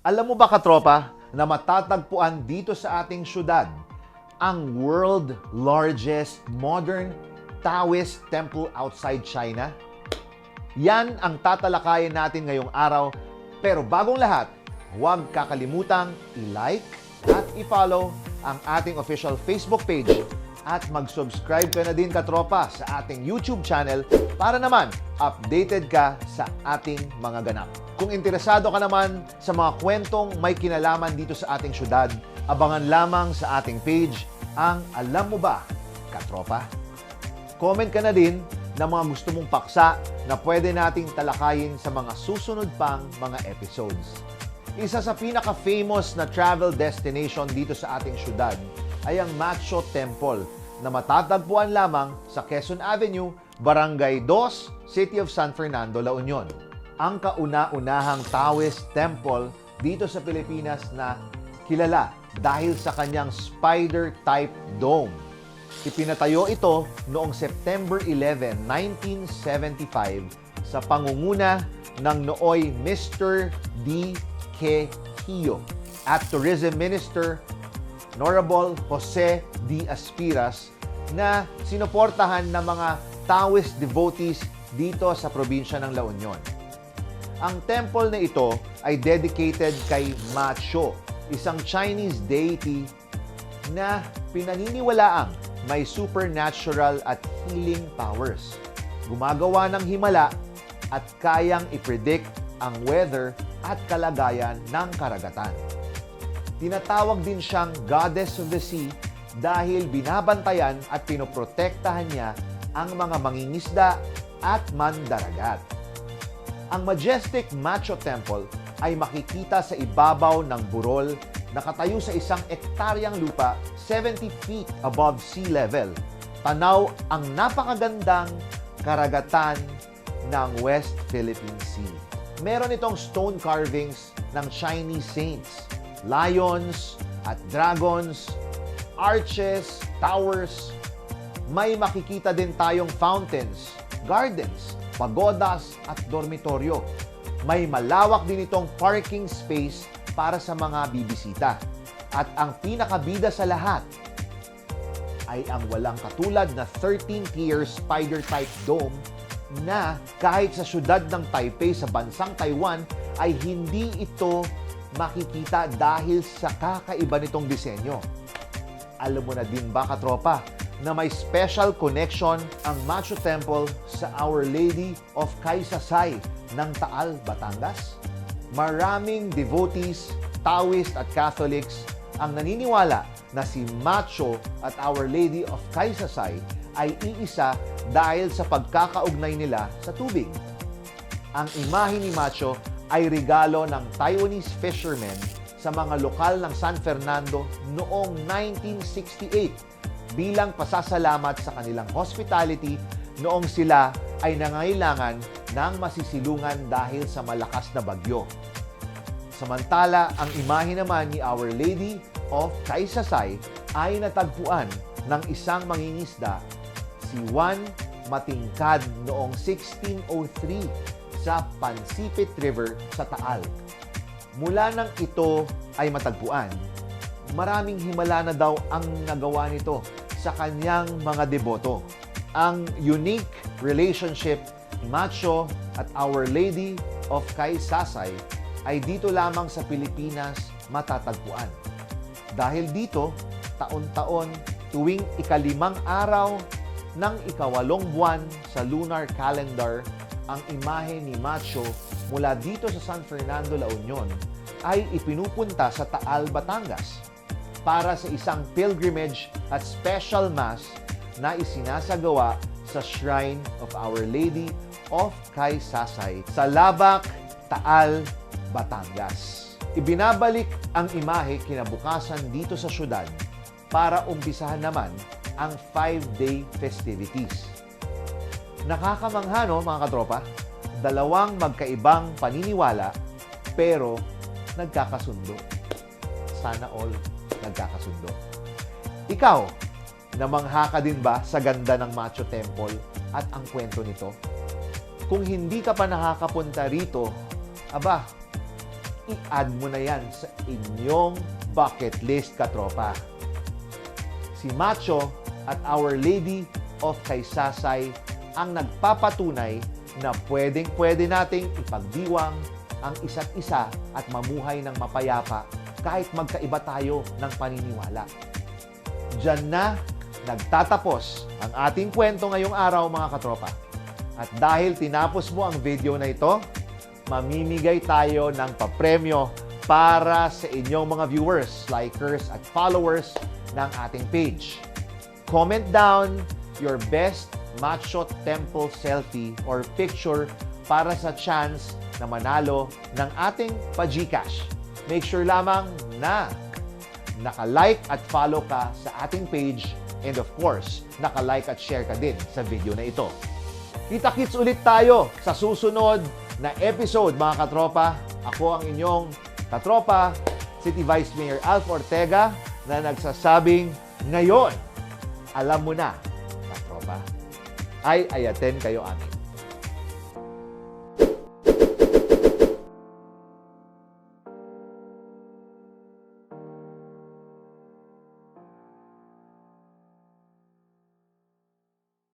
Alam mo ba katropa na matatagpuan dito sa ating syudad ang world largest modern Taoist temple outside China? Yan ang tatalakayin natin ngayong araw. Pero bagong lahat, huwag kakalimutang i-like at i-follow ang ating official Facebook page at mag-subscribe ka na din katropa sa ating YouTube channel para naman updated ka sa ating mga ganap. Kung interesado ka naman sa mga kwentong may kinalaman dito sa ating syudad, abangan lamang sa ating page ang Alam Mo Ba, Katropa? Comment ka na din ng mga gusto mong paksa na pwede nating talakayin sa mga susunod pang mga episodes. Isa sa pinaka-famous na travel destination dito sa ating syudad ay ang Macho Temple na matatagpuan lamang sa Quezon Avenue, Barangay 2, City of San Fernando, La Union. Ang kauna-unahang Taoist temple dito sa Pilipinas na kilala dahil sa kanyang spider-type dome. Ipinatayo ito noong September 11, 1975 sa pangunguna ng nooy Mr. D. K. Hio at Tourism Minister Honorable Jose D. Aspiras na sinuportahan ng mga Taoist devotees dito sa probinsya ng La Union. Ang temple na ito ay dedicated kay Ma isang Chinese deity na pinaniniwalaang may supernatural at healing powers. Gumagawa ng himala at kayang i-predict ang weather at kalagayan ng karagatan. Tinatawag din siyang Goddess of the Sea dahil binabantayan at pinoprotektahan niya ang mga mangingisda at mandaragat. Ang majestic Macho Temple ay makikita sa ibabaw ng burol nakatayo sa isang ektaryang lupa 70 feet above sea level. Tanaw ang napakagandang karagatan ng West Philippine Sea. Meron itong stone carvings ng Chinese saints, lions at dragons, arches, towers. May makikita din tayong fountains, gardens, pagodas at dormitoryo. May malawak din itong parking space para sa mga bibisita. At ang pinakabida sa lahat ay ang walang katulad na 13-tier spider-type dome na kahit sa syudad ng Taipei sa bansang Taiwan ay hindi ito makikita dahil sa kakaiba nitong disenyo. Alam mo na din ba katropa na may special connection ang Macho Temple sa Our Lady of Kaysasay ng Taal, Batangas? Maraming devotees, Taoist at Catholics ang naniniwala na si Macho at Our Lady of Kaysasay ay iisa dahil sa pagkakaugnay nila sa tubig. Ang imahe ni Macho ay regalo ng Taiwanese fishermen sa mga lokal ng San Fernando noong 1968 bilang pasasalamat sa kanilang hospitality noong sila ay nangailangan ng masisilungan dahil sa malakas na bagyo. Samantala, ang imahe naman ni Our Lady of Kaysasay ay natagpuan ng isang mangingisda, si Juan Matingkad noong 1603 sa Pansipit River sa Taal. Mula nang ito ay matagpuan, maraming himala na daw ang nagawa nito sa kanyang mga deboto. Ang unique relationship Macho at Our Lady of Kaysasay ay dito lamang sa Pilipinas matatagpuan. Dahil dito, taon-taon, tuwing ikalimang araw ng ikawalong buwan sa lunar calendar, ang imahe ni Macho mula dito sa San Fernando, La Union ay ipinupunta sa Taal, Batangas para sa isang pilgrimage at special mass na isinasagawa sa Shrine of Our Lady of Kaysasay sa Labak, Taal, Batangas. Ibinabalik ang imahe kinabukasan dito sa syudad para umpisahan naman ang five-day festivities. Nakakamangha no mga katropa? Dalawang magkaibang paniniwala pero nagkakasundo. Sana all nagkakasundo. Ikaw, namangha ka din ba sa ganda ng Macho Temple at ang kwento nito? Kung hindi ka pa nakakapunta rito, aba, i-add mo na yan sa inyong bucket list, katropa. Si Macho at Our Lady of Kaysasay ang nagpapatunay na pwedeng-pwede nating ipagdiwang ang isa't isa at mamuhay ng mapayapa kahit magkaiba tayo ng paniniwala. Diyan na nagtatapos ang ating kwento ngayong araw mga katropa. At dahil tinapos mo ang video na ito, mamimigay tayo ng papremyo para sa inyong mga viewers, likers at followers ng ating page. Comment down your best Macho Temple selfie or picture para sa chance na manalo ng ating pa-Gcash. Make sure lamang na naka-like at follow ka sa ating page and of course, naka-like at share ka din sa video na ito. Kita-kits ulit tayo sa susunod na episode mga katropa. Ako ang inyong katropa, City Vice Mayor Alf Ortega na nagsasabing ngayon, alam mo na, katropa, ay ayaten kayo amin.